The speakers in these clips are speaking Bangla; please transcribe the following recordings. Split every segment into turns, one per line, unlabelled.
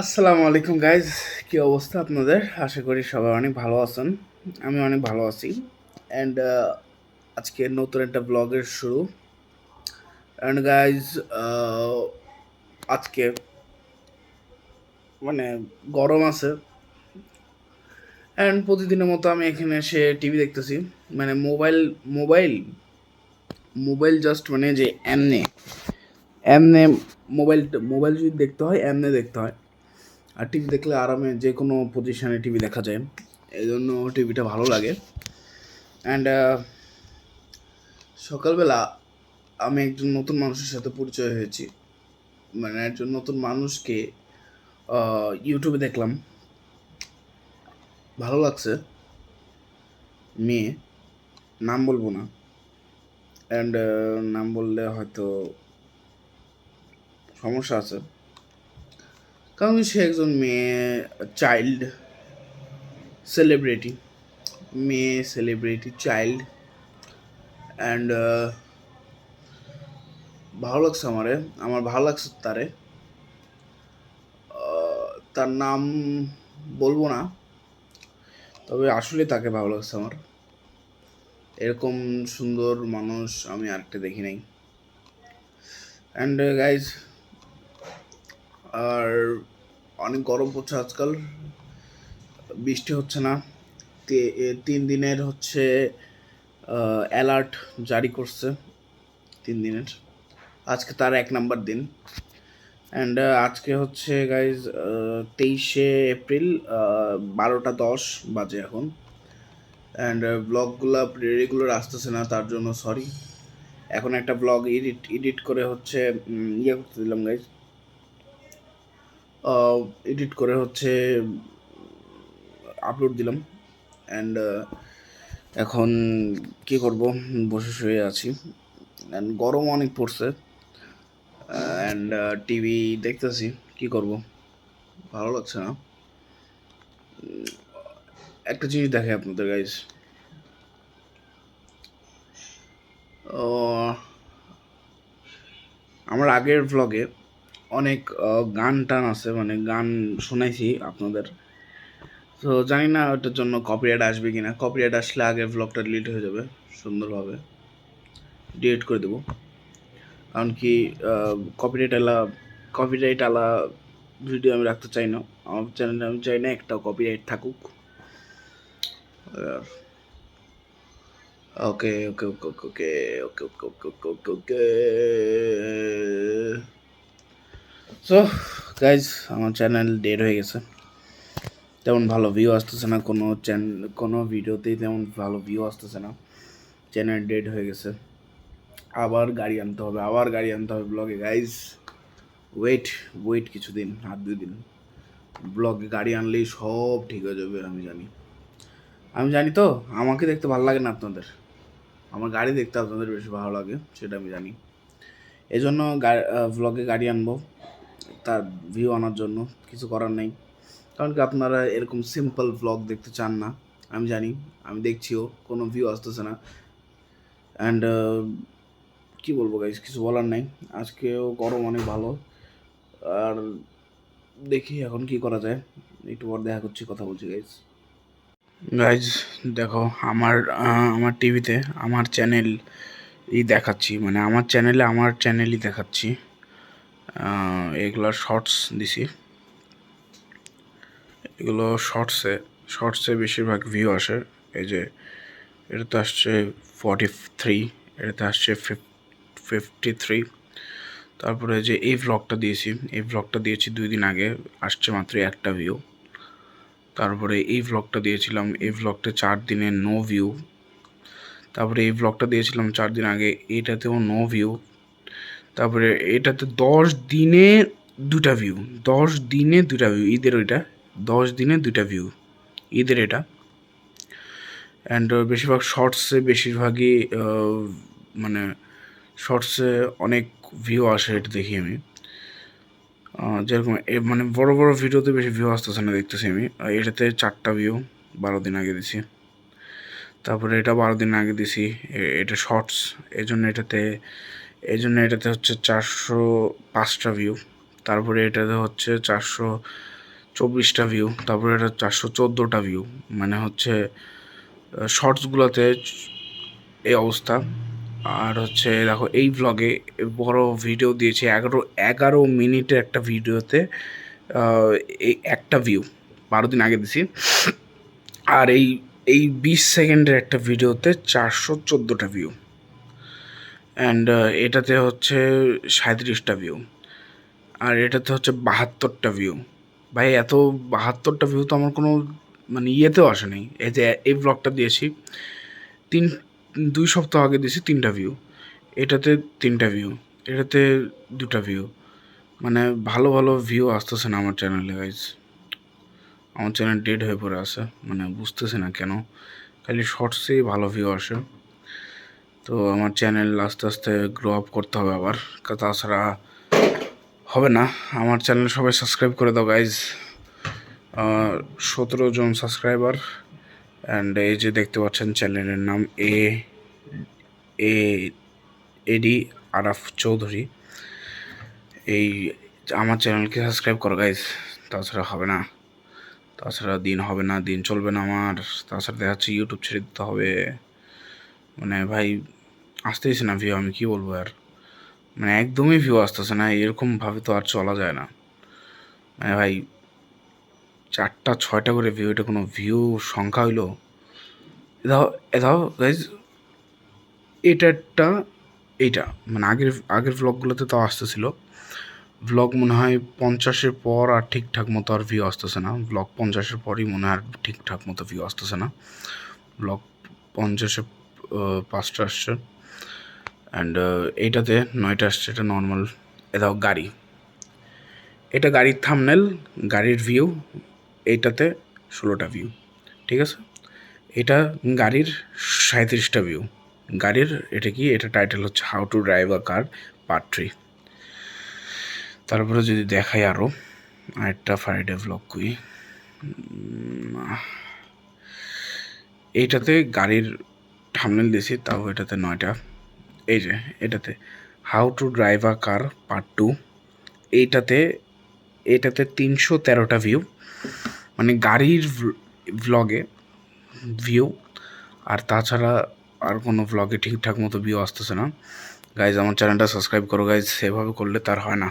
আসসালামু আলাইকুম গাইজ কি অবস্থা আপনাদের? আশা করি সবাই অনেক ভালো আছেন। আমি অনেক ভালো আছি। অ্যান্ড আজকে নতুন একটা ব্লগের শুরু। অ্যান্ড গাইজ আজকে মানে গরম আছে। অ্যান্ড প্রতিদিনের মতো আমি এখানে এসে টিভি দেখতেছি। মানে মোবাইল মোবাইল মোবাইল জাস্ট মানে যে এমনে এমনে মোবাইল মোবাইল যদি দেখতে হয়, এমনে দেখতে হয়। আর টিভি দেখলে আরামে যে কোনো পজিশানে টিভি দেখা যায়। এই জন্য টিভিটা ভালো লাগে। অ্যান্ড সকালবেলা আমি একজন নতুন মানুষের সাথে পরিচয় হয়েছি। মানে একজন নতুন মানুষকে ইউটিউবে দেখলাম। ভালো লাগছে। মেয়ে। নাম বলব না। অ্যান্ড নাম বললে হয়তো সমস্যা আছে। কারণ সে একজন মেয়ে চাইল্ড সেলিব্রিটি মেয়ে সেলিব্রিটি চাইল্ড অ্যান্ড ভালো লাগছে আমারে, আমার ভালো লাগছে তারে। তার নাম বলব না, তবে আসলে তাকে ভালো লাগছে আমার। এরকম সুন্দর মানুষ আমি আরেকটা দেখি নাই। অ্যান্ড গাইজ আর অনেক গরম পড়ছে আজকাল। বৃষ্টি হচ্ছে না। তিন দিনের হচ্ছে অ্যালার্ট জারি করছে। তিন দিনের। আজকে তার এক নাম্বার দিন। অ্যান্ড আজকে হচ্ছে গাইজ তেইশে এপ্রিল বারোটা দশ বাজে এখন। অ্যান্ড ব্লগগুলো রেগুলার আসতেছে না তার জন্য সরি এখন একটা ব্লগ এডিট এডিট করে হচ্ছে ইয়ে করতে দিলাম গাইজ এডিট করে হচ্ছে আপলোড দিলাম। অ্যান্ড এখন কি করব? বসে শুয়ে আছি। অ্যান্ড গরম অনেক পড়ছে। অ্যান্ড টিভি দেখতেছি। কি করব? ভালো লাগছে না। একটা জিনিস দেখে আপনাদের গাইজ আমার আগের ভ্লগে অনেক গান টান আছে মানে গান শোনাইছি আপনাদের তো জানি না ওটার জন্য কপিরাইট আসবে কি না কপিরাইট আসলে আগে ভ্লগটা ডিলিট হয়ে যাবে সুন্দরভাবে ডিলিট করে দেবো কারণ কি কপিরাইট আলা কপিরাইট আলা ভিডিও আমি রাখতে চাই না আমার চ্যানেলে আমি চাই না একটা কপিরাইট থাকুক okay okay okay okay okay okay okay okay okay okay so guys আমার চ্যানেল ডেড হয়ে গেছে। তেমন ভালো ভিউ আসতেছে না, কোনো চ্যান কোনো ভিডিওতেই তেমন ভালো ভিউ আসতেছে না। চ্যানেল ডেড হয়ে গেছে। আবার গাড়ি আনতে হবে, আবার গাড়ি আনতে হবে ব্লগে গাইজ ওয়েট ওয়েট কিছুদিন, আর দুই দিন। ব্লগে গাড়ি আনলেই সব ঠিক হয়ে যাবে, আমি জানি। আমি জানি তো, আমাকে দেখতে ভালো লাগে না আপনাদের। আমার গাড়ি দেখতে আপনাদের বেশি ভালো লাগে, সেটা আমি জানি। এই জন্য ব্লগে গাড়ি আনব। তার ভিউ আনার জন্য, কিছু করার নেই। কারণ কি আপনারা এরকম সিম্পল ভ্লগ দেখতে চান না, আমি জানি, আমি দেখছিও, কোনো ভিউ আসতেছে না। অ্যান্ড কী বলব গাইজ কিছু বলার নেই। আজকেও গরম অনেক ভালো। আর দেখি এখন কি করা যায়। একটু পর দেখা করছি, কথা বলছি গাইজ গাইজ দেখো, আমার আমার টিভিতে আমার চ্যানেল ই দেখাচ্ছি। মানে আমার চ্যানেলে আমার চ্যানেলই দেখাচ্ছি। এগুলো শর্টস দিছি। এগুলো শর্টসে শর্টসে বেশিরভাগ ভিউ আসে। এই যে, এটাতে আসছে ফর্টি থ্রি এটাতে আসছে ফিফটি থ্রি তারপরে যে এই ব্লগটা দিয়েছি, এই ব্লগটা দিয়েছি দুই দিন আগে, আসছে মাত্র একটা ভিউ তারপরে এই ব্লগটা দিয়েছিলাম, এই ব্লগটা চার দিনে নো ভিউ তারপরে এই ব্লগটা দিয়েছিলাম চার দিন আগে এটাতেও নো ভিউ তারপরে এটাতে দশ দিনে দুটা ভিউ দশ দিনে দুটা ভিউ ঈদের ওইটা, দশ দিনে দুটা ভিউ ঈদের এটা। অ্যান্ড বেশিরভাগ শর্টসে বেশিরভাগই মানে শর্টসে অনেক ভিউ আসে এটা দেখি আমি। যেরকম মানে বড় বড় ভিডিওতে বেশি ভিউ আসতেছে না দেখতেছি আমি। এটাতে চারটা ভিউ বারো দিন আগে দিছি। তারপরে এটা বারো দিন আগে দিছি এটা শর্টস এই জন্য এটাতে এই জন্য এটাতে হচ্ছে চারশো পাঁচটা ভিউ তারপরে এটাতে হচ্ছে চারশো চব্বিশটা ভিউ তারপরে এটা চারশো চোদ্দোটা ভিউ মানে হচ্ছে শর্টসগুলোতে এই অবস্থা। আর হচ্ছে, দেখো, এই ব্লগে বড় ভিডিও দিয়েছি, এগারো এগারো মিনিটের একটা ভিডিওতে এই একটা ভিউ বারো দিন আগে দিছি। আর এই এই বিশ সেকেন্ডের একটা ভিডিওতে চারশো চোদ্দোটা ভিউ অ্যান্ড এটাতে হচ্ছে সাঁত্রিশটা ভিউ আর এটাতে হচ্ছে বাহাত্তরটা ভিউ ভাই, এত বাহাত্তরটা ভিউ তো আমার কোনো মানে ইয়েতেও আসে নাই। এই যে, এই ব্লগটা দিয়েছি, তিন, দুই সপ্তাহ আগে দিয়েছি তিনটা ভিউ এটাতে তিনটা ভিউ এটাতে দুটা ভিউ মানে ভালো ভালো ভিউ আসতেছে না আমার চ্যানেলে গাইজ আমার চ্যানেল ডেড হয়ে পড়ে আছে মানে বুঝতেছে না কেন। খালি শর্টসেই ভালো ভিউ আসে। তো আমার চ্যানেল আস্তে আস্তে গ্রো আপ করতে হবে আবার। তাছাড়া হবে না। আমার চ্যানেল সবাই সাবস্ক্রাইব করে দাও গাইজ সতেরো জন সাবস্ক্রাইবার অ্যান্ড এই যে দেখতে পাচ্ছেন চ্যানেলের নাম এ এ এডি আরাফ চৌধুরী। এই আমার চ্যানেলকে সাবস্ক্রাইব করো গাইজ তাছাড়া হবে না। তাছাড়া দিন হবে না, দিন চলবে না আমার। তাছাড়া দেখা যাচ্ছে ইউটিউব ছেড়ে দিতে হবে। মানে ভাই আসতেইছে না ভিউ আমি কি বলব আর? মানে একদমই ভিউ আসতেছে না এরকমভাবে তো আর চলা যায় না। মানে ভাই, চারটা, ছয়টা করে ভিউ এটা কোনো ভিউ সংখ্যা হইল? এদাও এদাও গাইজ এটারটা এইটা মানে আগের আগের ভ্লগগুলোতে তাও আসতেছিল। ভ্লগ মনে হয় পঞ্চাশের পর আর ঠিকঠাক মতো আর ভিউ আসতেছে না। ব্লগ পঞ্চাশের পরই মনে হয় আর ঠিকঠাক মতো ভিউ আসতেছে না। ব্লগ পঞ্চাশে পাঁচটা আসছে। অ্যান্ড এইটাতে নয়টা আসছে, এটা নর্মাল এদাও গাড়ি। এটা গাড়ির থামনেল গাড়ির ভিউ এইটাতে ষোলোটা ভিউ ঠিক আছে? এটা গাড়ির সাঁত্রিশটা ভিউ গাড়ির এটা কি? এটা টাইটেল হচ্ছে how to drive a car part three তারপরে যদি দেখাই আরও আরেকটা ফ্রাইডে ভ্লগ করি। এইটাতে গাড়ির থামনেল দিয়েছি, তাও এটাতে নয়টা। এই যে, এটাতে। How to drive a car part two এইটাতে এটাতে তিনশো তেরোটা ভিউ মানে গাড়ির ভ্লগে ভিউ আর তাছাড়া আর কোনো ভ্লগে ঠিকঠাক মতো ভিউ আসতেছে না। গাইজ আমার চ্যানেলটা সাবস্ক্রাইব করো গাইজ সেভাবে করলে তার হয় না।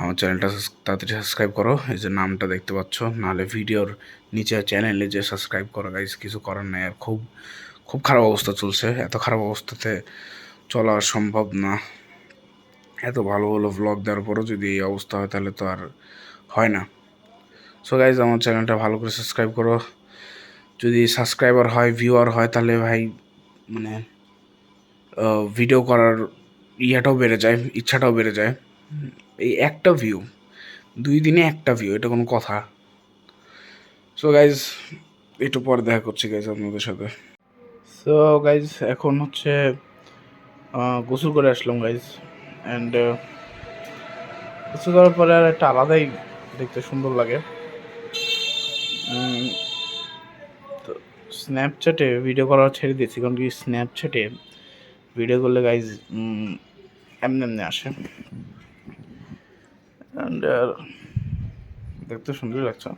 আমার চ্যানেলটা তাড়াতাড়ি সাবস্ক্রাইব করো। এই যে নামটা দেখতে পাচ্ছ, নাহলে ভিডিওর নিচে চ্যানেলে যে সাবস্ক্রাইব করো গাইজ কিছু করার নেই। আর খুব খুব খারাপ অবস্থা চলছে। এত খারাপ অবস্থাতে চলা সম্ভব না। এত ভালো ভালো ভ্লগ দেওয়ার পরও যদি এই অবস্থা হয় তাহলে তো আর হয় না। সো গাইজ আমার চ্যানেলটা ভালো করে সাবস্ক্রাইব করো। যদি সাবস্ক্রাইবার হয় ভিউয়ার হয়, তাহলে ভাই মানে ভিডিও করার ইয়েটাও বেড়ে যায়, ইচ্ছাটাও বেড়ে যায়। এই একটা ভিউ দুই দিনে একটা ভিউ এটা কোনো কথা। সো গাইজ একটু পরে দেখা করছি গাইজ আপনাদের সাথে। সো গাইজ এখন হচ্ছে গোসল করে আসলাম গাইজ অ্যান্ড গোসল করার পরে আর একটা আলাদাই দেখতে সুন্দর লাগে। তো স্ন্যাপচ্যাটে ভিডিও করা ছেড়ে দিয়েছি, কারণ কি স্ন্যাপচ্যাটে ভিডিও করলে গাইজ এমনি এমনি আসে। অ্যান্ড দেখতে সুন্দর লাগছে।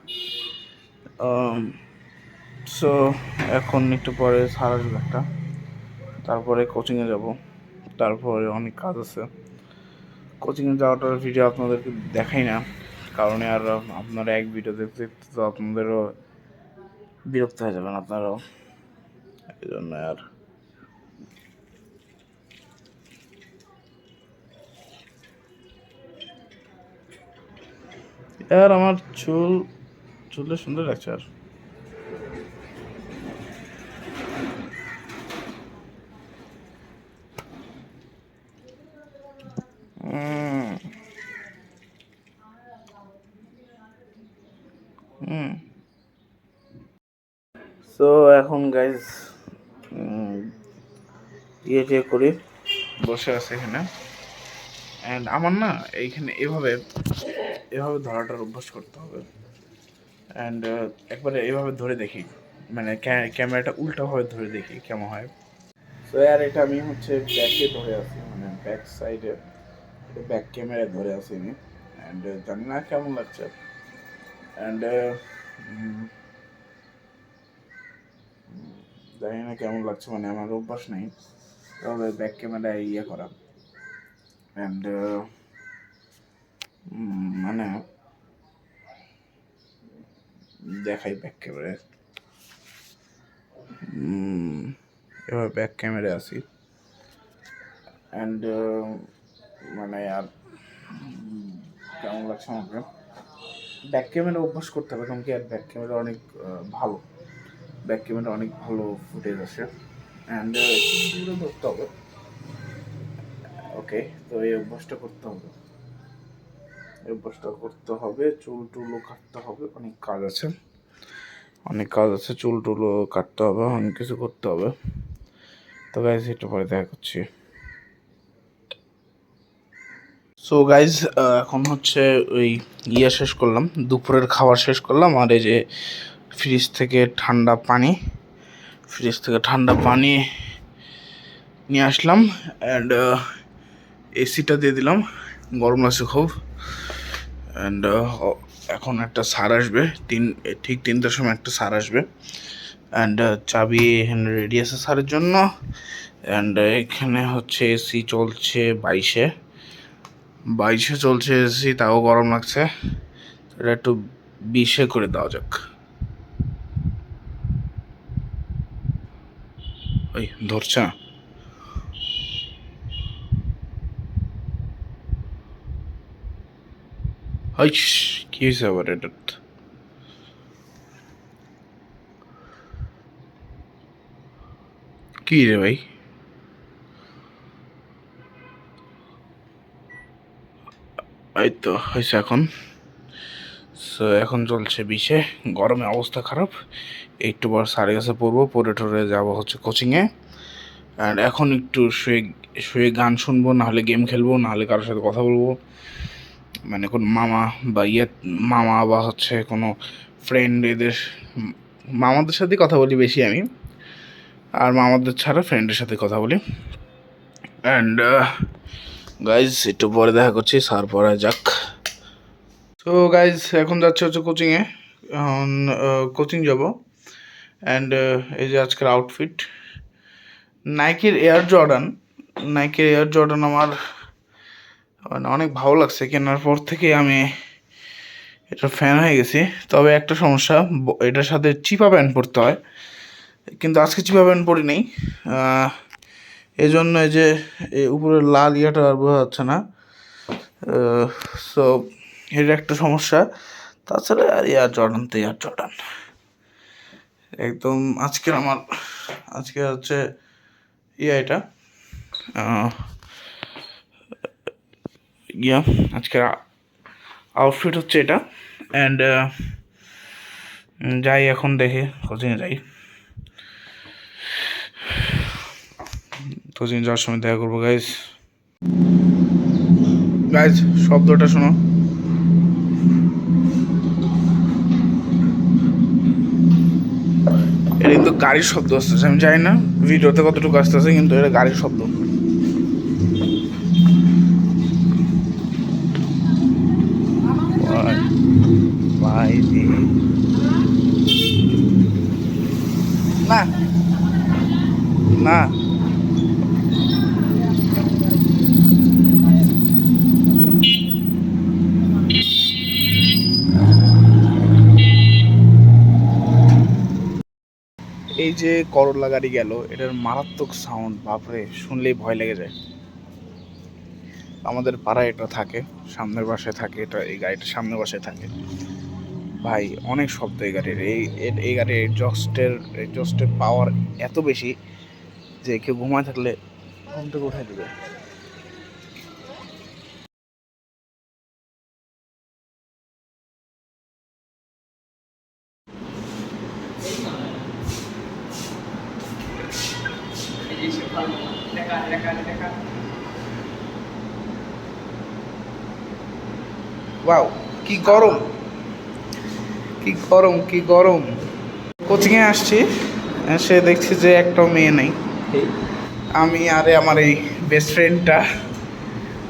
সো এখন একটু পরে সারা একটা। তারপরে কোচিংয়ে যাব। তারপরে অনেক কাজ আছে। কোচিংয়ে যাওয়াটার ভিডিও আপনাদেরকে দেখাই না, কারণে আর আপনারা এক ভিডিও দেখতে দেখতে তো আপনাদেরও বিরক্ত হয়ে যাবেন আপনারাও। এই জন্য আর আর আমার চুল চুলে সুন্দর লাগছে আর। এখন গাইজ ইয়ে টিয়ে করি। বসে আছে এখানে। অ্যান্ড আমার না এইখানে এভাবে এভাবে ধরাটার অভ্যাস করতে হবে। অ্যান্ড একবারে এভাবে ধরে দেখি। মানে ক্যামেরাটা উল্টোভাবে ধরে দেখি কেমন হয়। সো আর এটা আমি হচ্ছে ব্যাকে ধরে আছি মানে ব্যাক সাইডে ব্যাক ক্যামেরায় ধরে আছি আমি। অ্যান্ড জানি না কেমন লাগছে। অ্যান্ড জানি না কেমন লাগছে মানে আমার অভ্যাস নেই। তবে ব্যাক ক্যামেরায় ইয়ে করা। অ্যান্ড মানে দেখাই ব্যাক ক্যামেরায় এবার ব্যাক ক্যামেরা আছি অ্যান্ড মানে আর কেমন লাগছে আমাকে? ব্যাক ক্যামেরা অভ্যাস করতে হবে, কারণ কি আর ব্যাক ক্যামেরা অনেক ভালো। ব্যাক ক্যামেরা অনেক ভালো ফুটেজ আসে অ্যান্ড দূরে ধরতে হবে। ওকে তো এই অভ্যাসটা করতে হবে। এই অভ্যাসটা করতে হবে, চুল টুলও কাটতে হবে, অনেক কাজ আছে। অনেক কাজ আছে, চুল টুলও কাটতে হবে, অনেক কিছু করতে হবে। তো গাইজ একটু পরে দেখা করছি। সো গাইজ এখন হচ্ছে ওই ইয়ে শেষ করলাম, দুপুরের খাবার শেষ করলাম, আর এই যে ফ্রিজ থেকে ঠান্ডা পানি, ফ্রিজ থেকে ঠান্ডা পানি নিয়ে আসলাম অ্যান্ড এসিটা দিয়ে দিলাম, গরম লাগছে খুব অ্যান্ড এখন একটা সার আসবে, তিন, ঠিক তিনটার সময় একটা সার আসবে অ্যান্ড চাবি এখানে রেডি আছে সারের জন্য অ্যান্ড এখানে হচ্ছে এসি চলছে বাইশে বাইশে চলছে এসি তাও গরম লাগছে, এটা একটু বিশে করে দেওয়া যাক। ওই ধরছে কি হয়েছে আবার এটা কি রে ভাই এই তো হয়েছে এখন সো এখন চলছে বিশে গরমে অবস্থা খারাপ। একটু পর সাড়ে কাছে পড়ব পরে টরে যাব হচ্ছে কোচিংয়ে অ্যান্ড এখন একটু শুয়ে শুয়ে গান শুনব, নাহলে গেম খেলব, নাহলে কারোর সাথে কথা বলব। মানে কোন মামা বা ইয়ে মামা বা হচ্ছে কোনো ফ্রেন্ড এদের, মামাদের সাথে কথা বলি বেশি আমি। আর মামাদের ছাড়া ফ্রেন্ডের সাথে কথা বলি। অ্যান্ড গাইজ একটু পরে দেখা করছি সার পরে যাক। তো গাইজ এখন যাচ্ছে হচ্ছে কোচিংয়ে এখন কোচিং যাব। অ্যান্ড এই যে আজকের আউটফিট নাইকের এয়ার জর্ডান নাইকের এয়ার জর্ডান আমার মানে অনেক ভালো লাগছে কেনার পর থেকে আমি এটা ফ্যান হয়ে গেছি। তবে একটা সমস্যা এটার সাথে চিপা প্যান্ট পরতে হয়। কিন্তু আজকে চিপা প্যান্ট পরি নেই। এই জন্য এই যে উপরের লাল ইয়েটা আর বোঝা যাচ্ছে না। সো এটা একটা সমস্যা। তাছাড়া আর ইয়ার জর্ডান তো ইয়ার জর্ডান। একদম আজকের আমার, আজকে হচ্ছে ইয়া এটা ইয়া, আজকের আউটফিট হচ্ছে এটা। অ্যান্ড যাই এখন দেখে, কোচিংয়ে যাই। কোচিং যাওয়ার সময় দেখা করব গাইজ গাইজ শব্দটা শোনো। কিন্তু গাড়ির শব্দ আসতেছে আমি জানি না ভিডিওতে কতটুকু আসতেছে কিন্তু এটা গাড়ির শব্দ। না না এই যে করলা গাড়ি গেল, এটার মারাত্মক সাউন্ড বাপরে, শুনলেই ভয় লেগে যায়। আমাদের পাড়ায় এটা থাকে, সামনের বাসায় থাকে, এটা এই গাড়িটা সামনের বাসায় থাকে। ভাই, অনেক শব্দ এই গাড়ির। এই এই গাড়ির এক্সস্টের এক্সস্টের পাওয়ার এত বেশি যে কেউ ঘুমায় থাকলে ঘুম থেকে উঠাই দেবে। ওয়াও কি গরম। কি গরম কি গরম। কোচিংয়ে আসছি এসে দেখছি যে একটাও মেয়ে নেই। আমি আরে আমার এই বেস্ট ফ্রেন্ডটা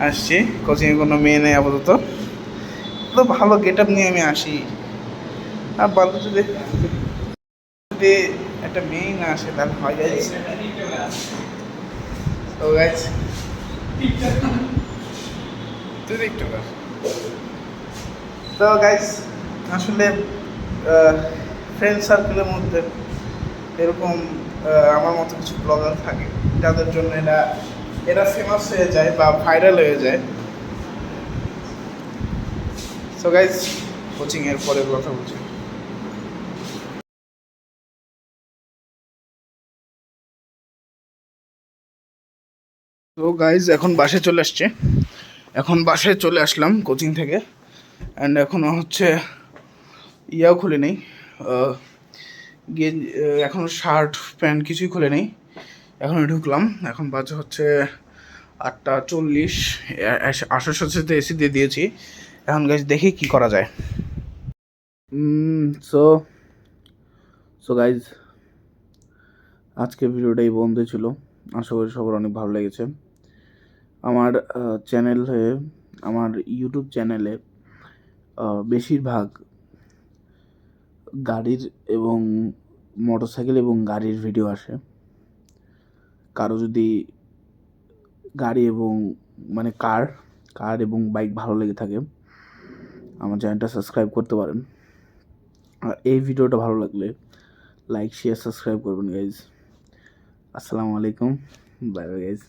আসছি কোচিংয়ে কোনো মেয়ে নেই আপাতত। তো ভালো গেট আপ নিয়ে আমি আসি। আর বলতো যদি একটা মেয়ে না আসে তাহলে হয় তো গাইজ তুই একটু কর। তো গাইজ আসলে ফ্রেন্ড সার্কেলের মধ্যে এরকম আমার মতো কিছু ব্লগার থাকে। যাদের জন্য এটা এটা ফেমাস হয়ে যায় বা ভাইরাল হয়ে যায়। সো গাইজ কোচিং এর পরে কথা বলছি। তো গাইজ এখন বাসে চলে আসছে। এখন বাসে চলে আসলাম কোচিং থেকে। অ্যান্ড এখনও হচ্ছে ইয়াও খুলে নেই। গিয়ে শার্ট, প্যান্ট কিছুই খুলে নেই। এখন ঢুকলাম। এখন বাজে হচ্ছে আটটা চল্লিশ। আসার সাথে সাথে এসি দিয়ে দিয়েছি। এখন গাইজ দেখি কি করা যায়। সো সো গাইজ আজকে ভিডিওটা এই বন্ধ ছিল। আশা করি সবার অনেক ভালো লেগেছে। আমার চ্যানেলে আমার ইউটিউব চ্যানেলে বেশিরভাগ গাড়ির এবং মোটরসাইকেল এবং গাড়ির ভিডিও আসে। কারও যদি গাড়ি এবং মানে কার কার এবং বাইক ভালো লেগে থাকে, আমার চ্যানেলটা সাবস্ক্রাইব করতে পারেন। আর এই ভিডিওটা ভালো লাগলে লাইক শেয়ার সাবস্ক্রাইব করবেন গাইজ আসসালামু আলাইকুম। Bye bye guys